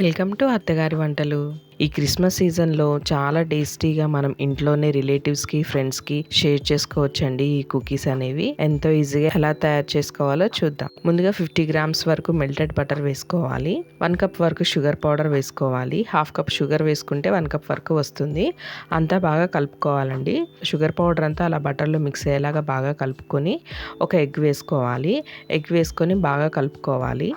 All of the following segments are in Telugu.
వెల్కమ్ టు అత్తగారి వంటలు. ఈ క్రిస్మస్ సీజన్లో చాలా టేస్టీగా మనం ఇంట్లోనే రిలేటివ్స్కి ఫ్రెండ్స్కి షేర్ చేసుకోవచ్చండి ఈ కుకీస్ అనేవి. ఎంతో ఈజీగా ఎలా తయారు చేసుకోవాలో చూద్దాం. ముందుగా ఫిఫ్టీ గ్రామ్స్ వరకు మెల్టెడ్ బటర్ వేసుకోవాలి. వన్ కప్ వరకు షుగర్ పౌడర్ వేసుకోవాలి. హాఫ్ కప్ షుగర్ వేసుకుంటే వన్ కప్ వరకు వస్తుంది. అంతా బాగా కలుపుకోవాలండి. షుగర్ పౌడర్ అంతా అలా బటర్లో మిక్స్ అయ్యేలాగా బాగా కలుపుకొని ఒక ఎగ్ వేసుకోవాలి. ఎగ్ వేసుకొని బాగా కలుపుకోవాలి.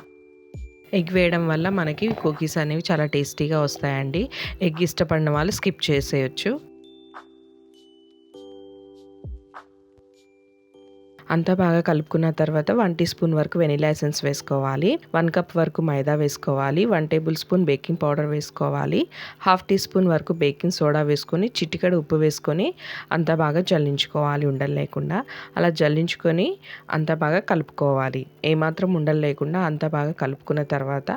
ఎగ్ వేయడం వల్ల మనకి కుకీస్ అనేవి చాలా టేస్టీగా వస్తాయండి. ఎగ్ ఇష్టపడిన వాళ్ళు స్కిప్ చేసేయచ్చు. అంతా బాగా కలుపుకున్న తర్వాత వన్ టీ స్పూన్ వరకు వెనిలా ఎసెన్స్ వేసుకోవాలి. వన్ కప్ వరకు మైదా వేసుకోవాలి. One tablespoon baking powder వేసుకోవాలి. హాఫ్ టీ స్పూన్ వరకు బేకింగ్ సోడా వేసుకొని చిటికడ ఉప్పు వేసుకొని అంతా బాగా జల్లించుకోవాలి ఉండలు లేకుండా. అలా జల్లించుకొని అంతా బాగా కలుపుకోవాలి. ఏమాత్రం ఉండలు లేకుండా అంతా బాగా కలుపుకున్న తర్వాత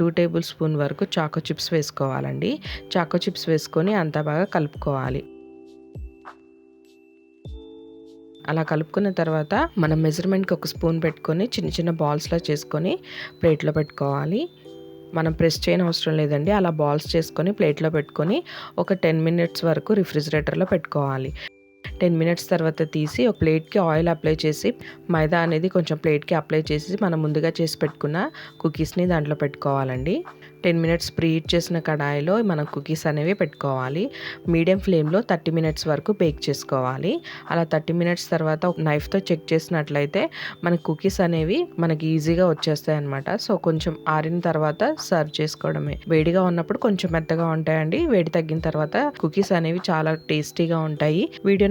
టూ టేబుల్ స్పూన్ వరకు చాకో చిప్స్ వేసుకోవాలండి. చాకో చిప్స్ వేసుకొని అంతా బాగా కలుపుకోవాలి. అలా కలుపుకున్న తర్వాత మనం మెజర్మెంట్కి ఒక స్పూన్ పెట్టుకొని చిన్న చిన్న బాల్స్లో చేసుకొని ప్లేట్లో పెట్టుకోవాలి. మనం ప్రెస్ చేయని అవసరం లేదండి. అలా బాల్స్ చేసుకొని ప్లేట్లో పెట్టుకొని ఒక టెన్ మినిట్స్ వరకు రిఫ్రిజిరేటర్లో పెట్టుకోవాలి. టెన్ మినిట్స్ తర్వాత తీసి ఒక ప్లేట్కి ఆయిల్ అప్లై చేసి మైదా అనేది కొంచెం ప్లేట్కి అప్లై చేసి మనం ముందుగా చేసి పెట్టుకున్న కుకీస్ని దాంట్లో పెట్టుకోవాలండి. టెన్ మినిట్స్ ప్రీ హీట్ చేసిన కడాయిలో మనం కుకీస్ అనేవి పెట్టుకోవాలి. మీడియం ఫ్లేమ్లో థర్టీ మినిట్స్ వరకు బేక్ చేసుకోవాలి. అలా థర్టీ మినిట్స్ తర్వాత నైఫ్తో చెక్ చేసినట్లయితే మన కుకీస్ అనేవి మనకి ఈజీగా వచ్చేస్తాయి అనమాట సో కొంచెం ఆరిన తర్వాత సర్వ్ చేసుకోవడమే. వేడిగా ఉన్నప్పుడు కొంచెం మెత్తగా ఉంటాయండి. వేడి తగ్గిన తర్వాత కుకీస్ అనేవి చాలా టేస్టీగా ఉంటాయి. వీడియో